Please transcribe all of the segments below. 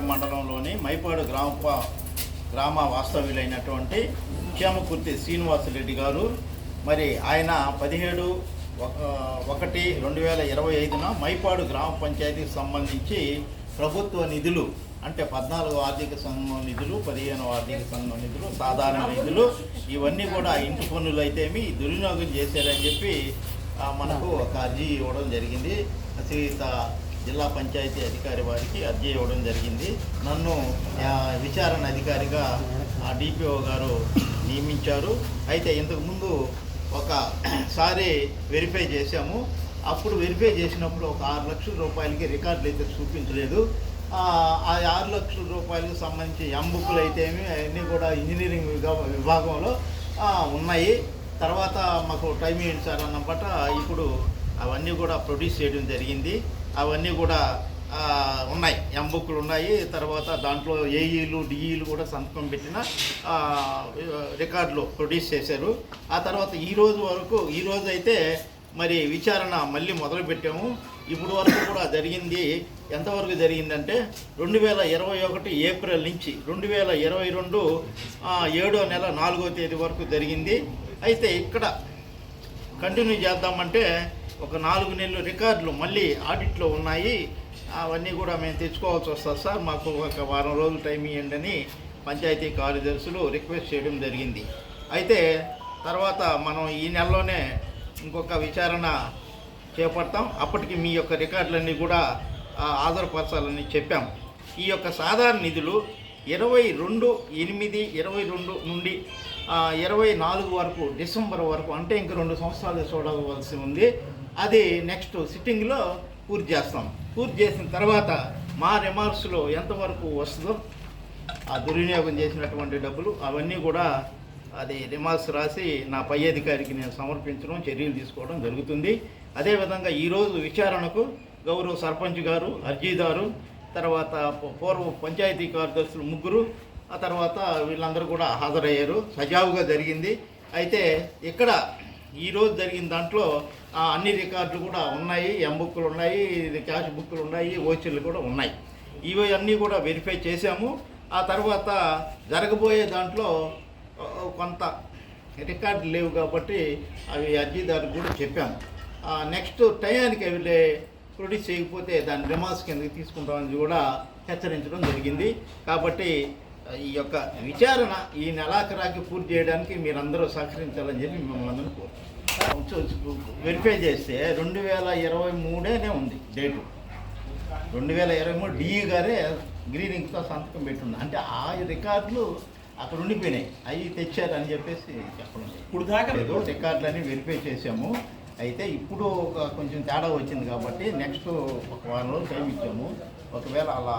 మండలంలోని మైపాడు గ్రామ గ్రామ వాస్తవ్యులైనటువంటి క్షేమకుర్తి శ్రీనివాసరెడ్డి గారు మరి ఆయన పదిహేడు ఒక- ఒకటి రెండు వేల ఇరవై ఐదున మైపాడు గ్రామ పంచాయతీకి సంబంధించి ప్రభుత్వ నిధులు అంటే పద్నాలుగు ఆర్థిక సంఘం నిధులు పదిహేను ఆర్థిక సంఘం నిధులు సాధారణ నిధులు ఇవన్నీ కూడా ఇంటి పనులు అయితేమి దుర్వినియోగం చేశారని చెప్పి మనకు ఒక అర్జీ ఇవ్వడం జరిగింది. శ్రీయుత జిల్లా పంచాయతీ అధికారి వారికి అర్జీ ఇవ్వడం జరిగింది. నన్ను విచారణ అధికారిగా డిపిఓ గారు నియమించారు. అయితే ఇంతకుముందు ఒకసారి వెరిఫై చేశాము. అప్పుడు వెరిఫై చేసినప్పుడు ఒక ఆరు లక్షల రూపాయలకి రికార్డులు అయితే చూపించలేదు. ఆ ఆరు లక్షల రూపాయలకు సంబంధించి ఎంబుక్లు అయితేమి అవన్నీ కూడా ఇంజనీరింగ్ విభాగంలో ఉన్నాయి. తర్వాత మాకు టైం ఏంటి సార్ అన్నమాట. ఇప్పుడు అవన్నీ కూడా ప్రొడ్యూస్ చేయడం జరిగింది. అవన్నీ కూడా ఉన్నాయి. ఎంబుక్లు ఉన్నాయి. తర్వాత దాంట్లో ఏఈలు డిఈలు కూడా సంతకం పెట్టిన రికార్డులు ప్రొడ్యూస్ చేశారు. ఆ తర్వాత ఈ రోజు వరకు ఈ రోజు అయితే మరి విచారణ మళ్ళీ మొదలు పెట్టాము. ఇప్పుడు వరకు కూడా జరిగింది. ఎంతవరకు జరిగిందంటే రెండు వేల ఇరవై ఒకటి ఏప్రిల్ నుంచి రెండు వేల ఇరవై రెండు ఏడో నెల నాలుగో తేదీ వరకు జరిగింది. అయితే ఇక్కడ కంటిన్యూ చేద్దామంటే ఒక నాలుగు నెలలు రికార్డులు మళ్ళీ ఆడిట్లో ఉన్నాయి. అవన్నీ కూడా మేము తెచ్చుకోవాల్సి వస్తుంది సార్. మాకు ఒక వారం రోజులు టైం ఇవ్వండి అని పంచాయతీ కార్యదర్శులు రిక్వెస్ట్ చేయడం జరిగింది. అయితే తర్వాత మనం ఈ నెలలోనే ఇంకొక విచారణ చేపడతాం. అప్పటికి మీ యొక్క రికార్డులన్నీ కూడా ఆధారపరచాలని చెప్పాం. ఈ యొక్క సాధారణ నిధులు ఇరవై రెండు ఎనిమిది ఇరవై రెండు నుండి ఇరవై నాలుగు వరకు డిసెంబర్ వరకు అంటే ఇంక రెండు సంవత్సరాలు చూడవలసి ఉంది. అది నెక్స్ట్ సిట్టింగ్లో పూర్తి చేస్తాం. పూర్తి చేసిన తర్వాత మా రిమార్క్స్లో ఎంతవరకు వస్తుందో ఆ దుర్వినియోగం చేసినటువంటి డబ్బులు అవన్నీ కూడా అది రిమార్క్స్ రాసి నా పై అధికారికి నేను సమర్పించడం చర్యలు తీసుకోవడం జరుగుతుంది. అదేవిధంగా ఈరోజు విచారణకు గౌరవ సర్పంచ్ గారు అర్జీదారు తర్వాత పూర్వ పంచాయతీ కార్యదర్శులు ముగ్గురు ఆ తర్వాత వీళ్ళందరూ కూడా హాజరయ్యారు. సజావుగా జరిగింది. అయితే ఇక్కడ ఈరోజు జరిగిన దాంట్లో అన్ని రికార్డులు కూడా ఉన్నాయి. ఎం బుక్లు ఉన్నాయి క్యాష్ బుక్కులు ఉన్నాయి ఓచర్లు కూడా ఉన్నాయి. ఇవి అన్నీ కూడా వెరిఫై చేశాము. ఆ తర్వాత జరగబోయే దాంట్లో కొంత రికార్డు లేవు కాబట్టి అవి అర్జీదారుకు కూడా చెప్పాము. నెక్స్ట్ టయానికి అవి ప్రొడ్యూస్ చేయకపోతే దాని రిమార్క్స్ కిందకి తీసుకుంటామని కూడా హెచ్చరించడం జరిగింది. కాబట్టి ఈ యొక్క విచారణ ఈ నెలాఖరాకి పూర్తి చేయడానికి మీరందరూ సహకరించాలని చెప్పి మిమ్మల్ని అందరూ కోరుతున్నాం. వెరిఫై చేస్తే రెండు వేల ఇరవై మూడేనే ఉంది డేటు రెండు వేల ఇరవై మూడు డిఈ గారే గ్రీన్ ఇంక్తో సంతకం పెట్టుంది అంటే ఆ రికార్డులు అక్కడ ఉండిపోయినాయి. అవి తెచ్చారని చెప్పేసి చెప్పడం ఇప్పుడు దాకా రికార్డులన్నీ వెరిఫై చేసాము అయితే ఇప్పుడు ఒక కొంచెం తేడా వచ్చింది కాబట్టి నెక్స్ట్ ఒక వారం రోజులు టైం ఇచ్చాము. ఒకవేళ అలా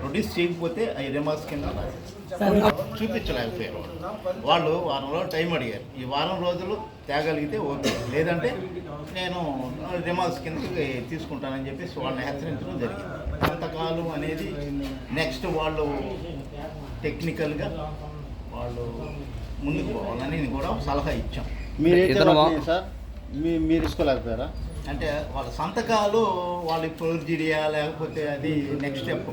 ప్రొడ్యూస్ చేయకపోతే అవి రిమార్క్స్ కింద. చూపించలేకపోయారు వాళ్ళు. వాళ్ళు వారం రోజులు టైం అడిగారు. ఈ వారం రోజులు తేగలిగితే ఓకే. లేదంటే నేను రిమార్క్స్ కిందకి తీసుకుంటానని చెప్పేసి వాళ్ళని హెచ్చరించడం జరిగింది. కొంతకాలం అనేది నెక్స్ట్ వాళ్ళు టెక్నికల్గా వాళ్ళు ముందుకు పోవాలని కూడా సలహా ఇచ్చాం వాటిని సార్ మీ మీరు తీసుకోలేకపోయారా? అంటే వాళ్ళ సంతకాలు వాళ్ళ ఫోర్జరీయా లేకపోతే అది నెక్స్ట్ స్టెప్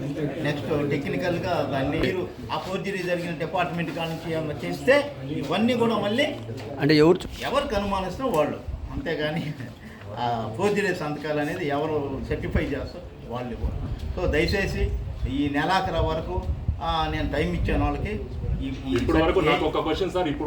నెక్స్ట్ టెక్నికల్గా దాన్ని మీరు ఆ ఫోర్జరీ జరిగిన డిపార్ట్మెంట్ కాడ నుంచి ఏమన్నా చేస్తే ఇవన్నీ కూడా మళ్ళీ అంటే ఎవరు ఎవరికి అనుమానిస్తే వాళ్ళు. అంతేగాని ఆ ఫోర్జరీ సంతకాలు అనేది ఎవరు సర్టిఫై చేస్తారో వాళ్ళు సో దయచేసి ఈ నెలాఖరు వరకు నేను టైం ఇచ్చాను వాళ్ళకి. ఇప్పుడు వరకు నాకు ఒక క్వశ్చన్ సార్ ఇప్పుడు